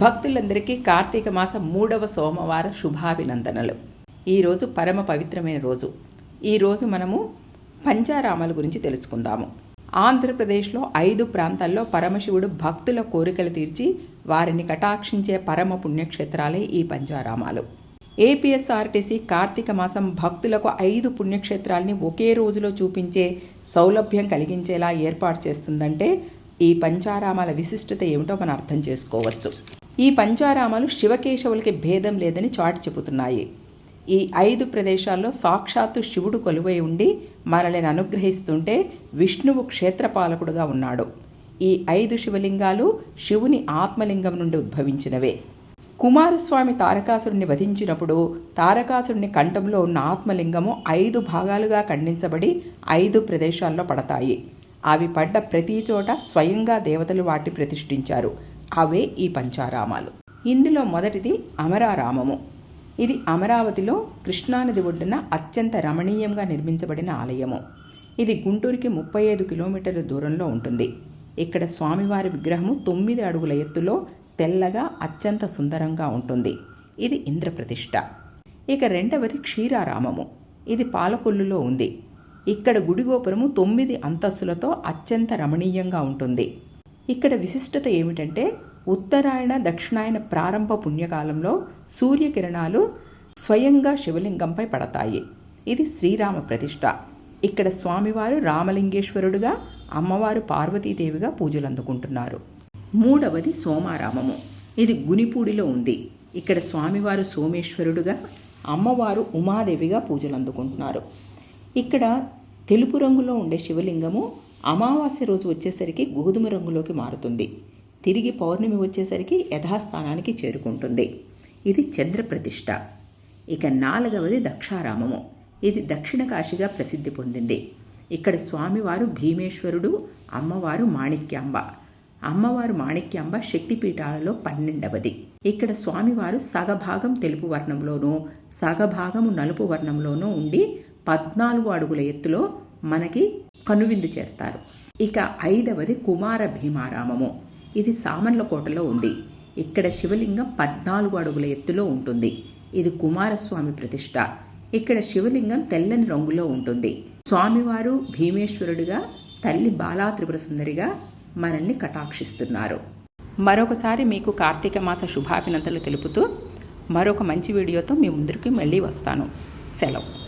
భక్తులందరికీ కార్తీక మాసం మూడవ సోమవార శుభాభినందనలు. ఈరోజు పరమ పవిత్రమైన రోజు. ఈరోజు మనము పంచారామాల గురించి తెలుసుకుందాము. ఆంధ్రప్రదేశ్లో ఐదు ప్రాంతాల్లో పరమశివుడు భక్తుల కోరికలు తీర్చి వారిని కటాక్షించే పరమ పుణ్యక్షేత్రాలే ఈ పంచారామాలు. ఏపీఎస్ఆర్టీసీ కార్తీక మాసం భక్తులకు ఐదు పుణ్యక్షేత్రాల్ని ఒకే రోజులో చూపించే సౌలభ్యం కలిగించేలా ఏర్పాటు చేస్తుందంటే ఈ పంచారామాల విశిష్టత ఏమిటో మనం అర్థం చేసుకోవచ్చు. ఈ పంచారామాలు శివకేశవులకి భేదం లేదని చాటి చెబుతున్నాయి. ఈ ఐదు ప్రదేశాల్లో సాక్షాత్తు శివుడు కొలువై ఉండి మనల్ని అనుగ్రహిస్తుంటే విష్ణువు క్షేత్రపాలకుడుగా ఉన్నాడు. ఈ ఐదు శివలింగాలు శివుని ఆత్మలింగం నుండి ఉద్భవించినవే. కుమారస్వామి తారకాసురుణ్ణి వధించినప్పుడు తారకాసురుని కంఠంలో ఉన్న ఆత్మలింగము ఐదు భాగాలుగా ఖండించబడి ఐదు ప్రదేశాల్లో పడతాయి. అవి పడ్డ ప్రతి చోట స్వయంగా దేవతలు వాటి ప్రతిష్ఠించారు. అవే ఈ పంచారామాలు. ఇందులో మొదటిది అమరారామము. ఇది అమరావతిలో కృష్ణానది ఒడ్డున అత్యంత రమణీయంగా నిర్మించబడిన ఆలయము. ఇది గుంటూరుకి ముప్పై ఐదు కిలోమీటర్ల దూరంలో ఉంటుంది. ఇక్కడ స్వామివారి విగ్రహము తొమ్మిది అడుగుల ఎత్తులో తెల్లగా అత్యంత సుందరంగా ఉంటుంది. ఇది ఇంద్రప్రతిష్ఠ. ఇక రెండవది క్షీరారామము. ఇది పాలకొల్లులో ఉంది. ఇక్కడ గుడి గోపురము తొమ్మిది అంతస్తులతో అత్యంత రమణీయంగా ఉంటుంది. ఇక్కడ విశిష్టత ఏమిటంటే ఉత్తరాయణ దక్షిణాయన ప్రారంభ పుణ్యకాలంలో సూర్యకిరణాలు స్వయంగా శివలింగంపై పడతాయి. ఇది శ్రీరామ ప్రతిష్ట. ఇక్కడ స్వామివారు రామలింగేశ్వరుడుగా అమ్మవారు పార్వతీదేవిగా పూజలు అందుకుంటున్నారు మూడవది సోమారామము. ఇది గునిపూడిలో ఉంది. ఇక్కడ స్వామివారు సోమేశ్వరుడుగా అమ్మవారు ఉమాదేవిగా పూజలు అందుకుంటున్నారు ఇక్కడ తెలుపు రంగులో ఉండే శివలింగము అమావాస్య రోజు వచ్చేసరికి గోధుమ రంగులోకి మారుతుంది. తిరిగి పౌర్ణమి వచ్చేసరికి యథాస్థానానికి చేరుకుంటుంది. ఇది చంద్రప్రతిష్ట ఇక నాలుగవది దక్షారామము. ఇది దక్షిణ కాశీగా ప్రసిద్ధి పొందింది. ఇక్కడ స్వామివారు భీమేశ్వరుడు అమ్మవారు మాణిక్యాంబ. అమ్మవారు మాణిక్యాంబ శక్తిపీఠాలలో పన్నెండవది. ఇక్కడ స్వామివారు సగభాగం తెలుపు వర్ణంలోనూ సగభాగము నలుపు వర్ణంలోనూ ఉండి పద్నాలుగు అడుగుల ఎత్తులో మనకి కనువిందు చేస్తారు. ఇక ఐదవది కుమార భీమారామము. ఇది సామర్లకోటలో ఉంది. ఇక్కడ శివలింగం పద్నాలుగు అడుగుల ఎత్తులో ఉంటుంది. ఇది కుమారస్వామి ప్రతిష్ట. ఇక్కడ శివలింగం తెల్లని రంగులో ఉంటుంది. స్వామివారు భీమేశ్వరుడిగా తల్లి బాలా త్రిపుర సుందరిగా మనల్ని కటాక్షిస్తున్నారు. మరొకసారి మీకు కార్తీక మాస శుభాభినందనలు తెలుపుతూ మరొక మంచి వీడియోతో మీ ముందరికి మళ్ళీ వస్తాను. సెలవు.